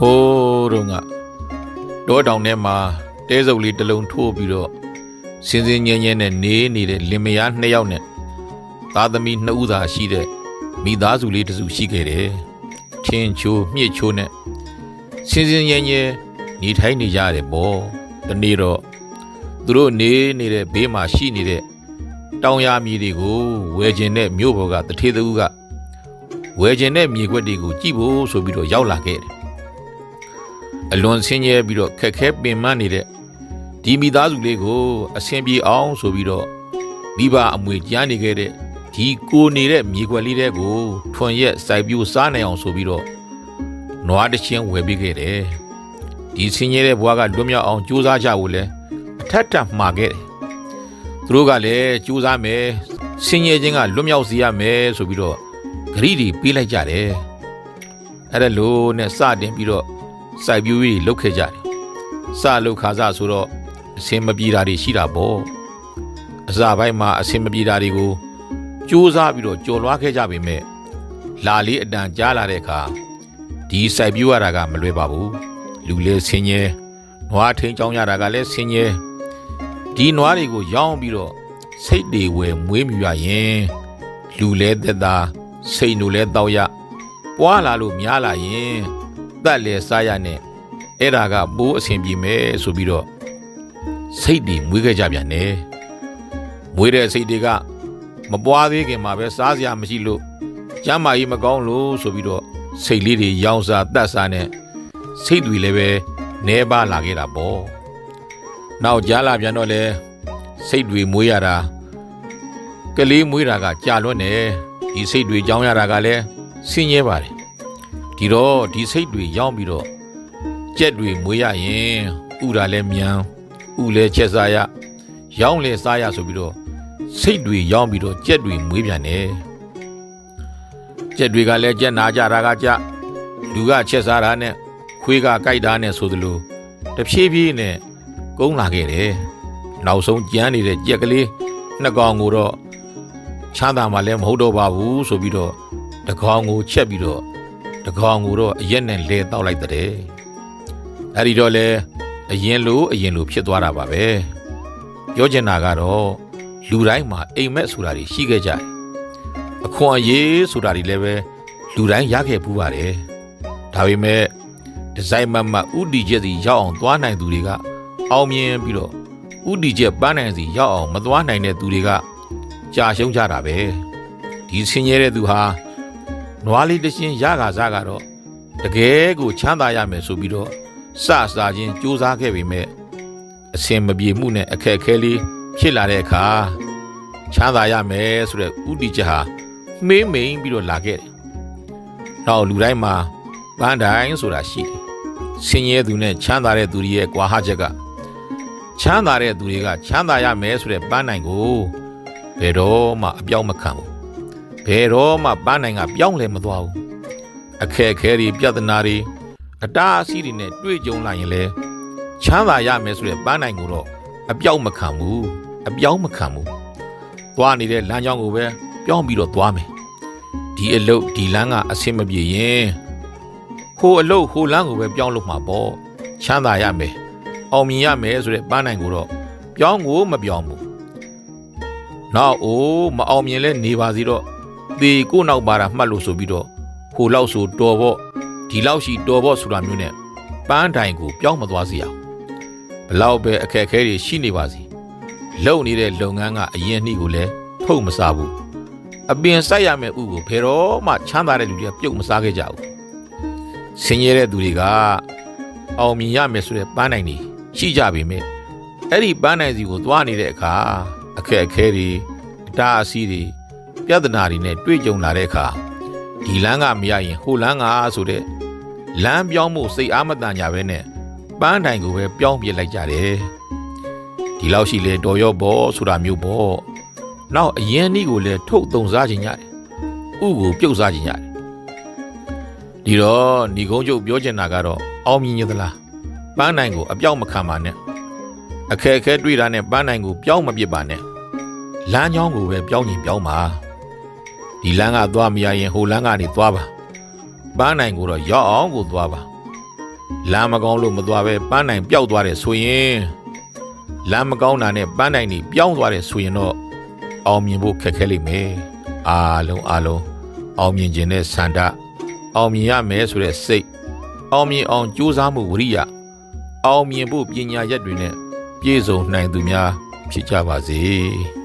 ဟိုးတော့ကတောတောင်ထဲမှာတဲစုပ်လေးတစ်လုံးထိုးပြီးတော့စင်စင်ငင်းငင်းနဲ့နေနေတဲ့လင်မယားနှစ်ယောက်နဲ့သားသမီးနှစ်ဦးသာရှိတဲ့မိသားစုလေးတစ်စုရှိခဲ့တယ်။ချင်းချိုးမြစ်ချိုးနဲ့စင်စင်ငင်းငင်းနေထိုင်နေကြရတယ်ပေါ့။ဒီနေ့တော့သူတို့နေနေတဲ့ဘေးမှာရှိနေတဲ့တောင်ရမြေတွေကိုဝယ်ခြင်းနဲ့မြို့ဘော်ကတထေးသူကဝယ်ခြင်းနဲ့မြေခွက်တွေကိုကြည့်ဖို့ဆိုပြီးတော့ရောက်လာခဲ့တယ်။ အလွန်ဆင်းရဲပြီးတော့ခက်ခဲပင်ပန်းနေတဲ့ဒီမိသားစုလေးကိုအဆင်ပြေအောင်ဆိုပြီးတော့မိဘအမွေကြားနေခဲ့တဲ့ဒီကိုနေတဲ့မြေခွက်လေးတဲ့ကိုထွန်ရက်စိုက်ပြိုးစားနိုင်အောင်ဆိုပြီးတော့နွားတစ်ချင်းဝယ်ပေးခဲ့တယ်ဒီဆင်းရဲတဲ့ဘဝကလွတ်မြောက်အောင်ကြိုးစားကြဖို့လဲအထက်ထပ်မှာခဲ့တယ်သူတို့ကလည်းကြိုးစားမယ်ဆင်းရဲခြင်းကလွတ်မြောက်စေရမယ်ဆိုပြီးတော့ဂရိတွေပေးလိုက်ကြတယ်အဲ့ဒါလို့နဲ့စတင်ပြီးတော့ စိုက်ပျိုးရေးလုပ်ခဲ့ကြတယ်။စလုပ်ခါစားဆိုတော့အစင်မပြေတာတွေရှိတာပေါ့။အစပိုင်းမှာအစင်မပြေတာတွေကိုစူးစမ်းပြီးတော့ကြော်လွားခဲ့ကြပေမဲ့လာလေးအတန်ကြားလာတဲ့အခါဒီစိုက်ပျိုးရတာကမလွယ်ပါဘူး။လူလဲဆင်းရဲနွားထင်းချောင်းရတာကလည်းဆင်းရဲဒီနွားတွေကိုရောင်းပြီးတော့စိတ်တွေဝယ်မွေးမြူရရင်လူလဲသက်သာစိတ်နိုလဲတောက်ရပွားလာလို့များလာရင် တက်လေစားရနဲ့အဲ့ဒါကဘိုးအဆင်ပြေမယ်ဆိုပြီးတော့စိတ်တွေမွေးခဲ့ကြပြန်တယ်မွေးတဲ့စိတ်တွေကမပွားသေးခင်မှာပဲစားစရာမရှိလို့ကျမ်းမာရေးမကောင်းလို့ဆိုပြီးတော့စိတ်လေးတွေရောင်းစားတတ်စားနဲ့စိတ်တွေလည်းပဲနှဲပါလာခဲ့တာပေါ့နောက်ကြားလာပြန်တော့လေစိတ်တွေမွေးရတာကလေးမွေးတာကကြာလွန်းတယ်ဒီစိတ်တွေကြောင်းရတာကလည်းဆင်းရဲပါတယ် ဒီတော့ဒီစိတ်တွေရောင်းပြီးတော့ကြက်တွေမွေးရရင်ဥတာလဲမြန်ဥလဲချက်စားရရောင်းလဲစားရဆိုပြီးတော့စိတ်တွေရောင်းပြီးတော့ကြက်တွေမွေးပြန်တယ်ကြက်တွေကလည်းကြက်နာကြတာကကြလူကချက်စားတာနဲ့ခွေးကကြိုက်တာနဲ့ဆိုသလိုတဖြည်းဖြည်းနဲ့ကုန်းလာခဲ့တယ်နောက်ဆုံးကြမ်းနေတဲ့ကြက်ကလေးနှစ်ကောင်ကိုတော့ချမ်းသာမှလည်းမဟုတ်တော့ပါဘူးဆိုပြီးတော့တကောင်ကိုချက်ပြီးတော့ တကောင်ကိုတော့အရက်နဲ့လဲတောက်လိုက်တဲ့အဲ့ဒီတော့လေအရင်လိုအရင်လိုဖြစ်သွားတာပါပဲပြောချင်တာကတော့လူတိုင်းမှာအိမ်မက်ဆိုတာတွေရှိခဲ့ကြတယ်အခွန်အရေးဆိုတာတွေလည်းပဲလူတိုင်းရခဲ့ပူးပါတယ်ဒါပေမဲ့ဒီဇိုင်းမမဥတီချက်စီရောက်အောင်သွားနိုင်သူတွေကအောင်မြင်ပြီးတော့ဥတီချက်ပန်းနိုင်စီရောက်အောင်မသွားနိုင်တဲ့သူတွေကကြာရှုံးကြတာပဲဒီဆင်းရဲတဲ့သူဟာ နွားလေးတစ်ရှင်ရကာစားကတော့တကယ်ကိုချမ်းသာရမယ်ဆိုပြီးတော့စစားချင်းစူးစမ်းခဲ့ပေမဲ့အစင်မပြေမှုနဲ့အခက်အခဲလေးဖြစ်လာတဲ့အခါချမ်းသာရမယ်ဆိုတဲ့ဥတီချက်ဟာမှေးမိန်ပြီးတော့လာခဲ့တယ်။နောက်လူတိုင်းမှာပန်းတိုင်းဆိုတာရှိတယ်။ဆင်းရဲသူနဲ့ချမ်းသာတဲ့သူတွေရဲ့ကွာဟချက်ကချမ်းသာတဲ့သူတွေကချမ်းသာရမယ်ဆိုတဲ့ပန်းတိုင်းကိုဘယ်တော့မှအပြောင်းမခံဘူး။ ဘယ်တော့မှပန်းနိုင်ကပြောင်းလဲမသွားဘူးအခက်အခဲတွေပြဿနာတွေအတားအဆီးတွေနဲ့တွေ့ကြုံလာရင်လဲချမ်းသာရမယ်ဆိုတဲ့ပန်းနိုင်ကိုတော့အပြောင်းမခံဘူးအပြောင်းမခံဘူးသွားနေတဲ့လမ်းကြောင်းကိုပဲပြောင်းပြီးတော့သွားမယ်ဒီအလုတ်ဒီလမ်းကအဆင်မပြေရင်ဟိုအလုတ်ဟိုလမ်းကိုပဲပြောင်းလို့မှာပေါ့ချမ်းသာရမယ်အောင်မြင်ရမယ်ဆိုတဲ့ပန်းနိုင်ကိုတော့ပြောင်းကိုမပြောင်းဘူးနောက်အိုးမအောင်မြင်လဲနေပါစီတော့ သေကိုနောက်ပါတာမှတ်လို့ဆိုပြီးတော့ဟိုလောက်ဆိုတော်ပေါ့ဒီလောက်ရှိတော်ပေါ့ဆိုတာမျိုးနဲ့ပန်းတိုင်ကိုပြောင်းမသွားစေအောင်ဘလောက်ပဲအခက်အခဲတွေရှိနေပါစေလုံနေတဲ့လုပ်ငန်းကအရင်နှိကိုလည်းထုတ်မစားဘူးအပင်စိုက်ရမယ့်ဥကိုဘယ်တော့မှချမ်းသာတဲ့လူတွေကပြုတ်မစားခဲ့ကြဘူးဆင်းရဲတဲ့သူတွေကအောင်မြင်ရမယ်ဆိုတဲ့ပန်းတိုင်တွေရှိကြပေမဲ့အဲ့ဒီပန်းတိုင်စီကိုသွားနေတဲ့အခါအခက်အခဲတွေအတားအဆီးတွေ ပြဿနာတွေနဲ့တွေ့ကြုံလာတဲ့အခါဒီလမ်းကမရရင်ဟိုလမ်းကဆိုတဲ့လမ်းပြောင်းမှုစိတ်အားမတန်ကြပဲနဲ့ပန်းတိုင်ကိုပဲပြောင်းပြစ်လိုက်ကြတယ်ဒီလောက်ရှိလေတော်ရော့ဘောဆိုတာမျိုးပေါ့နောက်အရင်နီးကိုလည်းထုတ်သုံစားခြင်းရတယ်ဥကိုပြုတ်စားခြင်းရတယ်ဒီတော့ညီကုန်းကျုပ်ပြောချင်တာကတော့အောင်မြင်ရသလားပန်းတိုင်ကိုအပြောင်းမခံပါနဲ့အခက်အခဲတွေ့တာနဲ့ပန်းတိုင်ကိုပြောင်းမပြစ်ပါနဲ့လမ်းကြောင်းကိုပဲပြောင်းရင်ပြောင်းပါ ဒီလမ်းကသွားမရရင်ဟိုလမ်းကနေသွားပါပန်းနိုင်ကိုတော့ရောက်အောင်ကိုသွားပါလမ်းမကောင်းလို့မသွားပဲပန်းနိုင်ပျောက်သွားတယ်ဆိုရင်လမ်းမကောင်းတာနဲ့ပန်းနိုင်นี่ပြောင်းသွားတယ်ဆိုရင်တော့အောင်မြင်ဖို့ခက်ခဲလိမ့်မယ်အားလုံးအားလုံးအောင်မြင်ခြင်းနဲ့ဆန္ဒအောင်မြင်ရမယ်ဆိုတဲ့စိတ်အောင်မြင်အောင်ကြိုးစားမှုဝိရိယအောင်မြင်ဖို့ပညာရက်တွေနဲ့ပြည့်စုံနိုင်သူများဖြစ်ကြပါစေ